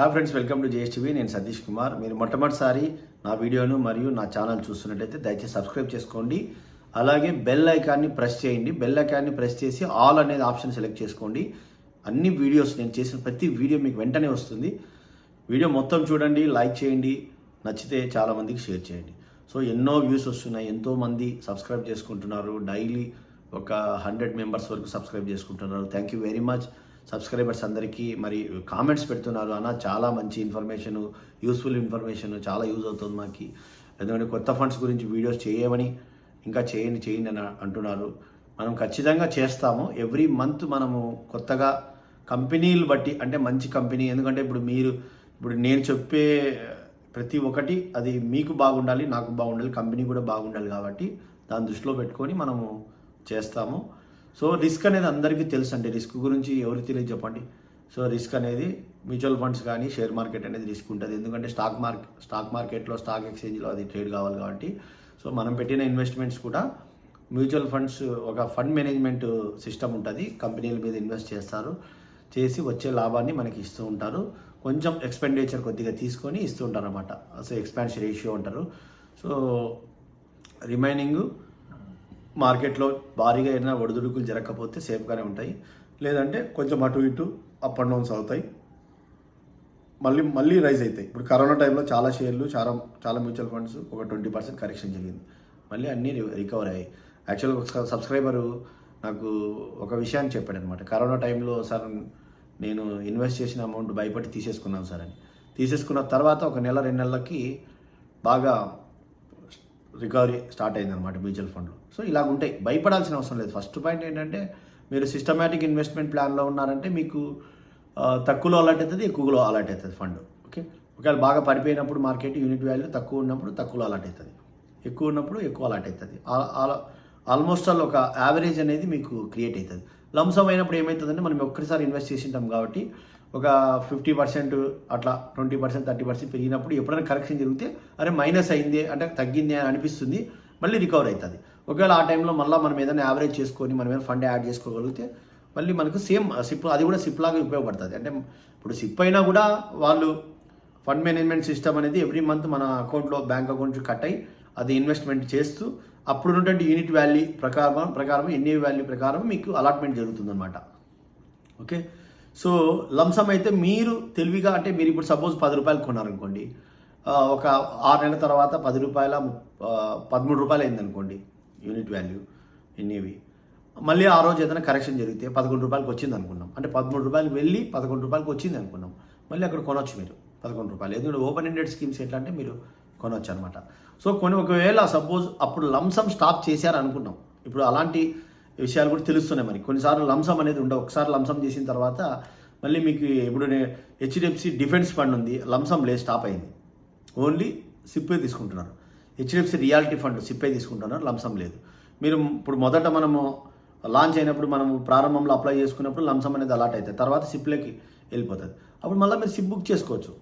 Hi friends welcome to JSTV నేను సతీష్ కుమార్. మీరు మొట్టమొదటిసారి నా వీడియోను మరియు నా ఛానల్ చూస్తున్నట్టయితే దయచేసి సబ్స్క్రైబ్ చేసుకోండి. అలాగే బెల్ ఐకాన్ని ప్రెస్ చేయండి. బెల్ ఐకాన్ని ప్రెస్ చేసి ఆల్ అనేది ఆప్షన్ సెలెక్ట్ చేసుకోండి. అన్ని వీడియోస్ నేను చేసిన ప్రతి వీడియో మీకు వెంటనే వస్తుంది. వీడియో మొత్తం చూడండి లైక్ చేయండి నచ్చితే చాలామందికి షేర్ చేయండి. సో ఎన్నో వ్యూస్ వస్తున్నాయి. ఎంతోమంది సబ్స్క్రైబ్ చేసుకుంటున్నారు. డైలీ ఒక హండ్రెడ్ మెంబర్స్ వరకు సబ్స్క్రైబ్ చేసుకుంటున్నారు. Thank you very much subscribers అందరికీ మరి కామెంట్స్ పెడుతున్నారు. అన్న చాలా మంచి ఇన్ఫర్మేషన్ యూస్ఫుల్ ఇన్ఫర్మేషన్ చాలా యూజ్ అవుతుంది మాకు. ఎందుకంటే కొత్త ఫండ్స్ గురించి వీడియోస్ చేయమని ఇంకా చేయండి చేయండి అని అంటున్నారు. మనం ఖచ్చితంగా చేస్తాము. ఎవ్రీ మంత్ మనము కొత్తగా కంపెనీలు బట్టి అంటే మంచి కంపెనీ ఎందుకంటే ఇప్పుడు మీరు ఇప్పుడు నేను చెప్పే ప్రతి ఒక్కటి అది మీకు బాగుండాలి నాకు బాగుండాలి కంపెనీ కూడా బాగుండాలి కాబట్టి దాన్ని దృష్టిలో పెట్టుకొని మనము చేస్తాము. సో రిస్క్ అనేది అందరికీ తెలుసు అండి రిస్క్ గురించి ఎవరికి తెలియదు చెప్పండి. సో రిస్క్ అనేది మ్యూచువల్ ఫండ్స్ కానీ షేర్ మార్కెట్ అనేది రిస్క్ ఉంటుంది. ఎందుకంటే స్టాక్ మార్కెట్ స్టాక్ మార్కెట్లో స్టాక్ ఎక్స్చేంజ్లో అది ట్రేడ్ కావాలి కాబట్టి. సో మనం పెట్టిన ఇన్వెస్ట్మెంట్స్ కూడా మ్యూచువల్ ఫండ్స్ ఒక ఫండ్ మేనేజ్మెంట్ సిస్టమ్ ఉంటుంది. కంపెనీల మీద ఇన్వెస్ట్ చేస్తారు. చేసి వచ్చే లాభాన్ని మనకి ఇస్తూ ఉంటారు. కొంచెం ఎక్స్పెండిచర్ కొద్దిగా తీసుకొని ఇస్తూ ఉంటారు అనమాట సో ఎక్స్పాన్షన్ రేషియో అంటారు. సో రిమైనింగ్ మార్కెట్లో భారీగా ఏదైనా ఒడిదుడుకులు జరగకపోతే సేఫ్గానే ఉంటాయి. లేదంటే కొంచెం అటు ఇటు అప్ అండ్ డౌన్స్ అవుతాయి. మళ్ళీ మళ్ళీ రైజ్ అవుతాయి. ఇప్పుడు కరోనా టైంలో చాలా షేర్లు చాలా చాలా మ్యూచువల్ ఫండ్స్ ఒక ట్వంటీ పర్సెంట్ కరెక్షన్ జరిగింది. మళ్ళీ అన్నీ రి- రికవర్ అయ్యాయి. యాక్చువల్గా సబ్స్క్రైబరు నాకు ఒక విషయాన్ని చెప్పాడు అనమాట కరోనా టైంలో సార్ నేను ఇన్వెస్ట్ చేసిన అమౌంట్ భయపడి తీసేసుకున్నాను సార్ అని. తీసేసుకున్న తర్వాత ఒక నెల రెండు నెలలకి బాగా రికవరీ స్టార్ట్ అయిందనమాట మ్యూచువల్ ఫండ్లో. సో ఇలాగ ఉంటాయి భయపడాల్సిన అవసరం లేదు. ఫస్ట్ పాయింట్ ఏంటంటే మీరు సిస్టమేటిక్ ఇన్వెస్ట్మెంట్ ప్లాన్లో ఉన్నారంటే మీకు తక్కువలో అలర్ట్ అవుతుంది ఎక్కువలో అలర్ట్ అవుతుంది ఫండ్. ఓకే? ఒకవేళ బాగా పడిపోయినప్పుడు మార్కెట్ యూనిట్ వాల్యూ తక్కువ ఉన్నప్పుడు తక్కువలో అలర్ట్ అవుతుంది ఎక్కువ ఉన్నప్పుడు ఎక్కువ అలర్ట్ అవుతుంది ఆల్మోస్ట్ ఆల్ ఒక యావరేజ్ అనేది మీకు క్రియేట్ అవుతుంది లంసమ్ అయినప్పుడు ఏమవుతుందంటే మనం ఒక్కసారి ఇన్వెస్ట్ చేసి ఉంటాం కాబట్టి ఒక ఫిఫ్టీ పర్సెంట్ అట్లా ట్వంటీ పర్సెంట్ థర్టీ పర్సెంట్ పెరిగినప్పుడు ఎప్పుడైనా కరెక్షన్ జరిగితే అరే మైనస్ అయింది అంటే తగ్గింది అని అనిపిస్తుంది మళ్ళీ రికవర్ అవుతుంది ఒకవేళ ఆ టైంలో మళ్ళీ మనం ఏదైనా యావరేజ్ చేసుకొని మనం ఏదైనా ఫండ్ యాడ్ చేసుకోగలిగితే మళ్ళీ మనకు సేమ్ సిప్ అది కూడా సిప్ లాగా ఉపయోగపడుతుంది. అంటే ఇప్పుడు సిప్ అయినా కూడా వాళ్ళు ఫండ్ మేనేజ్మెంట్ సిస్టమ్ అనేది ఎవ్రీ మంత్ మన అకౌంట్లో బ్యాంక్ అకౌంట్ కట్ అయ్యి అది ఇన్వెస్ట్మెంట్ చేస్తూ అప్పుడు ఉన్నటువంటి యూనిట్ వాల్యూ ప్రకారం ప్రకారం ఎన్ఏ వాల్యూ ప్రకారం మీకు అలాట్మెంట్ జరుగుతుందన్నమాట. ఓకే? సో లంసం అయితే మీరు తెలివిగా అంటే మీరు ఇప్పుడు సపోజ్ పది రూపాయలు కొన్నారనుకోండి ఒక ఆరు నెలల తర్వాత పది రూపాయల పదమూడు రూపాయలు అయిందనుకోండి యూనిట్ వాల్యూ ఎన్నివి మళ్ళీ ఆ రోజు ఏదైనా కరెక్షన్ జరిగితే పదకొండు రూపాయలకి వచ్చింది అనుకున్నాం అంటే పదమూడు రూపాయలు వెళ్ళి పదకొండు రూపాయలకి వచ్చింది అనుకున్నాం మళ్ళీ అక్కడ కొనొచ్చు మీరు పదకొండు రూపాయలు. ఎందుకంటే ఓపెన్ ఎండెడ్ స్కీమ్స్ ఎట్లా అంటే మీరు కొనవచ్చు అనమాట సో కొన్ని ఒకవేళ సపోజ్ అప్పుడు లంసం స్టాప్ చేశారు అనుకున్నాం ఇప్పుడు అలాంటి విషయాలు కూడా తెలుస్తున్నాయి మరి. కొన్నిసార్లు లంసం అనేది ఉండవు. ఒకసారి లంసం చేసిన తర్వాత మళ్ళీ మీకు ఇప్పుడు హెచ్డిఎఫ్సి డిఫెన్స్ ఫండ్ ఉంది. లంసం లేదు స్టాప్ అయింది. ఓన్లీ సిప్పే తీసుకుంటున్నారు. హెచ్డిఎఫ్సి రియాలిటీ ఫండ్ సిప్పే తీసుకుంటున్నారు. లంసం లేదు. మీరు ఇప్పుడు మొదట మనము లాంచ్ అయినప్పుడు మనం ప్రారంభంలో అప్లై చేసుకున్నప్పుడు లంసం అనేది అలాట్ అవుతుంది. తర్వాత సిప్లోకి వెళ్ళిపోతుంది. అప్పుడు మళ్ళీ మీరు సిప్ బుక్ చేసుకోవచ్చు.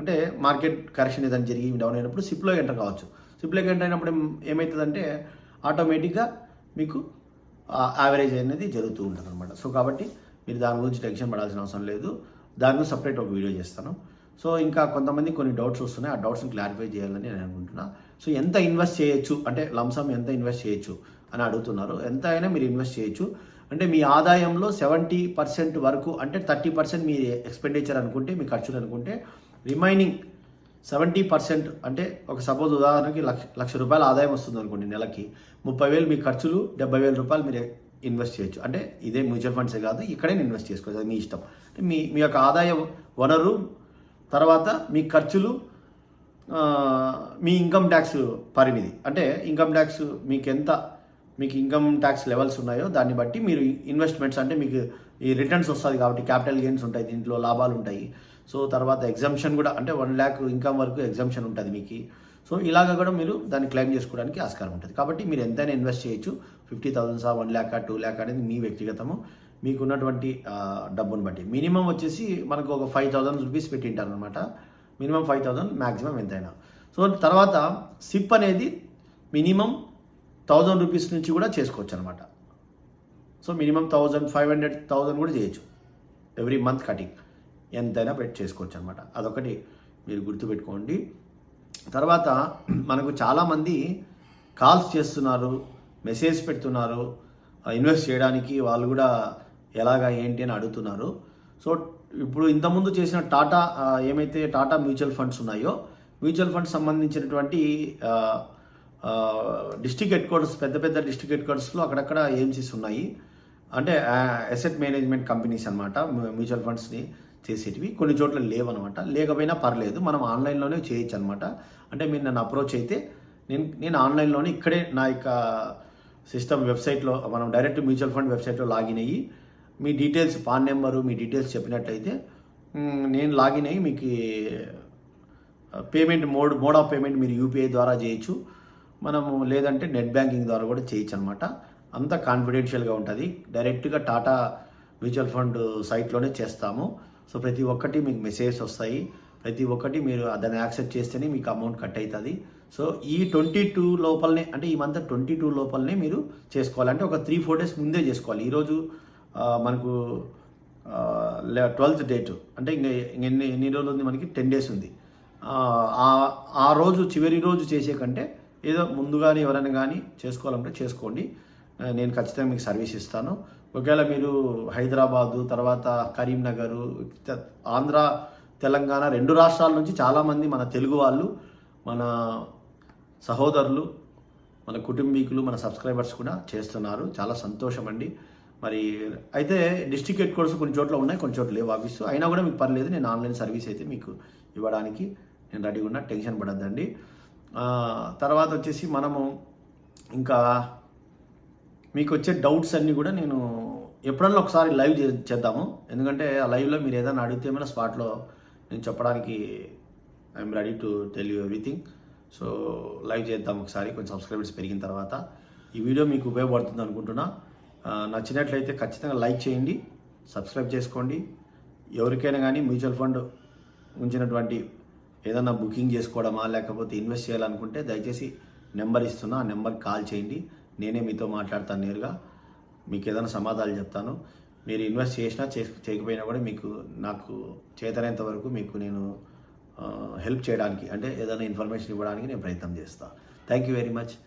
అంటే మార్కెట్ కరెక్షన్ ఏదైనా జరిగి డౌన్ అయినప్పుడు సిప్లో ఎంటర్ కావచ్చు. సిప్లోకి ఎంటర్ అయినప్పుడు ఏమవుతుందంటే ఆటోమేటిక్గా మీకు యావరేజ్ అనేది జరుగుతూ ఉంటుంది అనమాట సో కాబట్టి మీరు దాని గురించి టెన్షన్ పడాల్సిన అవసరం లేదు. దాని గురించి సపరేట్ ఒక వీడియో చేస్తాను. సో ఇంకా కొంతమంది కొన్ని డౌట్స్ వస్తున్నాయి. ఆ డౌట్స్ని క్లారిఫై చేయాలని నేను అనుకుంటున్నా. సో ఎంత ఇన్వెస్ట్ చేయొచ్చు? అంటే లంసమ్ ఎంత ఇన్వెస్ట్ చేయొచ్చు? అని అడుగుతున్నారు. ఎంత అయినా మీరు ఇన్వెస్ట్ చేయొచ్చు. అంటే మీ ఆదాయంలో సెవెంటీ పర్సెంట్ వరకు అంటే థర్టీ పర్సెంట్ మీ ఎక్స్పెండిచర్ అనుకుంటే మీ ఖర్చులు అనుకుంటే రిమైనింగ్ సెవెంటీ పర్సెంట్ అంటే ఒక సపోజ్ ఉదాహరణకి లక్ష లక్ష రూపాయల ఆదాయం వస్తుంది అనుకోండి నెలకి ముప్పై వేలు మీ ఖర్చులు డెబ్బై వేల రూపాయలు మీరు ఇన్వెస్ట్ చేయొచ్చు. అంటే ఇదే మ్యూచువల్ ఫండ్సే కాదు ఇక్కడే ఇన్వెస్ట్ చేసుకోవచ్చు అది మీ ఇష్టం. అంటే మీ మీ యొక్క ఆదాయ వనరు తర్వాత మీ ఖర్చులు మీ ఇన్కమ్ ట్యాక్స్ పరిమితి. అంటే ఇన్కమ్ ట్యాక్స్ మీకు ఎంత మీకు ఇన్కమ్ ట్యాక్స్ లెవెల్స్ ఉన్నాయో దాన్ని బట్టి మీరు ఇన్వెస్ట్మెంట్స్ అంటే మీకు ఈ రిటర్న్స్ వస్తుంది కాబట్టి క్యాపిటల్ గెయిన్స్ ఉంటాయి దీంట్లో లాభాలు ఉంటాయి. సో తర్వాత ఎగ్జామ్షన్ కూడా అంటే వన్ ల్యాక్ ఇన్కమ్ వరకు ఎగ్జామ్షన్ ఉంటుంది మీకు. సో ఇలాగ కూడా మీరు దాన్ని క్లెయిమ్ చేసుకోవడానికి ఆస్కారం ఉంటుంది. కాబట్టి మీరు ఎంతైనా ఇన్వెస్ట్ చేయొచ్చు. ఫిఫ్టీ థౌసండ్సా వన్ ల్యాక్ టూ ల్యాక్ అనేది మీ వ్యక్తిగతము. మీకున్నటువంటి డబ్బును బట్టి. మినిమం వచ్చేసి మనకు ఒక ఫైవ్ థౌసండ్ రూపీస్ పెట్టింటారు అనమాట మినిమం ఫైవ్ థౌసండ్ మ్యాక్సిమం ఎంతైనా. సో తర్వాత సిప్ అనేది మినిమం థౌజండ్ రూపీస్ నుంచి కూడా చేసుకోవచ్చు అనమాట so minimum thousand five hundred thousand కూడా చేయొచ్చు. ఎవ్రీ మంత్ కటింగ్ ఎంతైనా పెట్టి చేసుకోవచ్చు అనమాట అదొకటి మీరు గుర్తుపెట్టుకోండి. తర్వాత మనకు చాలామంది కాల్స్ చేస్తున్నారు మెసేజ్ పెడుతున్నారు ఇన్వెస్ట్ చేయడానికి వాళ్ళు కూడా ఎలాగా ఏంటి అని అడుగుతున్నారు. సో ఇప్పుడు ఇంతకుముందు చేసిన టాటా ఏమైతే టాటా మ్యూచువల్ ఫండ్స్ ఉన్నాయో మ్యూచువల్ ఫండ్స్ సంబంధించినటువంటి డిస్టిక్ హెడ్ క్వార్టర్స్ పెద్ద పెద్ద డిస్టిక్ హెడ్ క్వార్టర్స్లో అక్కడక్కడ ఏఎంసీస్ ఉన్నాయి. అంటే అసెట్ మేనేజ్మెంట్ కంపెనీస్ అనమాట మ్యూచువల్ ఫండ్స్ని. చేసేటివి. కొన్ని చోట్ల లేవనమాట. లేకపోయినా పర్లేదు మనం ఆన్లైన్లోనే చేయొచ్చు అనమాట అంటే మీరు నన్ను అప్రోచ్ అయితే నేను నేను ఆన్లైన్లోనే ఇక్కడే నా యొక్క సిస్టమ్ వెబ్సైట్లో మనం డైరెక్ట్ మ్యూచువల్ ఫండ్ వెబ్సైట్లో లాగిన్ అయ్యి మీ డీటెయిల్స్ పాన్ నెంబరు మీ డీటెయిల్స్ చెప్పినట్టయితే నేను లాగిన్ అయ్యి మీకు payment mode mode of payment మీరు యూపీఐ ద్వారా చేయొచ్చు. మనము లేదంటే నెట్ బ్యాంకింగ్ ద్వారా కూడా చేయొచ్చు అనమాట అంత కాన్ఫిడెన్షియల్గా ఉంటుంది. డైరెక్ట్గా టాటా మ్యూచువల్ ఫండ్ సైట్లోనే చేస్తాము. సో ప్రతి ఒక్కటి మీకు మెసేజెస్ వస్తాయి. ప్రతి ఒక్కటి మీరు దాన్ని యాక్సెప్ట్ చేస్తేనే మీకు అమౌంట్ కట్ అవుతుంది. సో ఈ ట్వంటీ టూ లోపలనే అంటే ఈ మంత్ ట్వంటీ టూ లోపలనే మీరు చేసుకోవాలి. అంటే ఒక త్రీ ఫోర్ డేస్ ముందే చేసుకోవాలి. ఈరోజు మనకు ట్వెల్త్ డేట్ అంటే ఇంకా ఎన్ని ఎన్ని రోజులు ఉంది మనకి? టెన్ డేస్ ఉంది. ఆ, ఆ- రోజు చివరి రోజు చేసే కంటే ఏదో ముందుగానే ఎవరైనా కానీ చేసుకోవాలంటే చేసుకోండి. నేను ఖచ్చితంగా మీకు సర్వీస్ ఇస్తాను. ఒకవేళ మీరు హైదరాబాదు తర్వాత కరీంనగర్ ఆంధ్ర తెలంగాణ రెండు రాష్ట్రాల నుంచి చాలామంది మన తెలుగు వాళ్ళు మన సహోదరులు మన కుటుంబీకులు మన సబ్స్క్రైబర్స్ కూడా చేస్తున్నారు. చాలా సంతోషం అండి. మరి అయితే డిస్ట్రిక్ట్ హెడ్ కోర్స్ కొన్ని చోట్ల ఉన్నాయి కొన్ని చోట్ల లేవు ఆఫీసు. అయినా కూడా మీకు పర్లేదు నేను ఆన్లైన్ సర్వీస్ అయితే మీకు ఇవ్వడానికి నేను రెడీగా ఉన్నా టెన్షన్ పడద్దండి. తర్వాత వచ్చేసి మనము ఇంకా మీకు వచ్చే డౌట్స్ అన్నీ కూడా నేను ఎప్పుడన్నా ఒకసారి లైవ్ చేద్దాము. ఎందుకంటే ఆ లైవ్లో మీరు ఏదైనా అడిగితే ఏమైనా స్పాట్లో నేను చెప్పడానికి I'm ready to tell you everything. So live చేద్దాం ఒకసారి. కొంచెం సబ్స్క్రైబర్స్ పెరిగిన తర్వాత ఈ వీడియో మీకు ఉపయోగపడుతుంది అనుకుంటున్నా. నచ్చినట్లయితే ఖచ్చితంగా లైక్ చేయండి సబ్స్క్రైబ్ చేసుకోండి. ఎవరికైనా కానీ మ్యూచువల్ ఫండ్ ఉంచినటువంటి ఏదైనా బుకింగ్ చేసుకోవడమా లేకపోతే ఇన్వెస్ట్ చేయాలనుకుంటే దయచేసి నెంబర్ ఇస్తున్నా ఆ నెంబర్కి కాల్ చేయండి. నేనే మీతో మాట్లాడతాను నేరుగా. మీకు ఏదైనా సమాధానాలు చెప్తాను. మీరు ఇన్వెస్ట్ చేసినా చే- చేయకపోయినా కూడా మీకు నాకు చేతనేంత వరకు మీకు నేను హెల్ప్ చేయడానికి అంటే ఏదైనా ఇన్ఫర్మేషన్ ఇవ్వడానికి నేను ప్రయత్నం చేస్తాను థ్యాంక్ యూ వెరీ మచ్.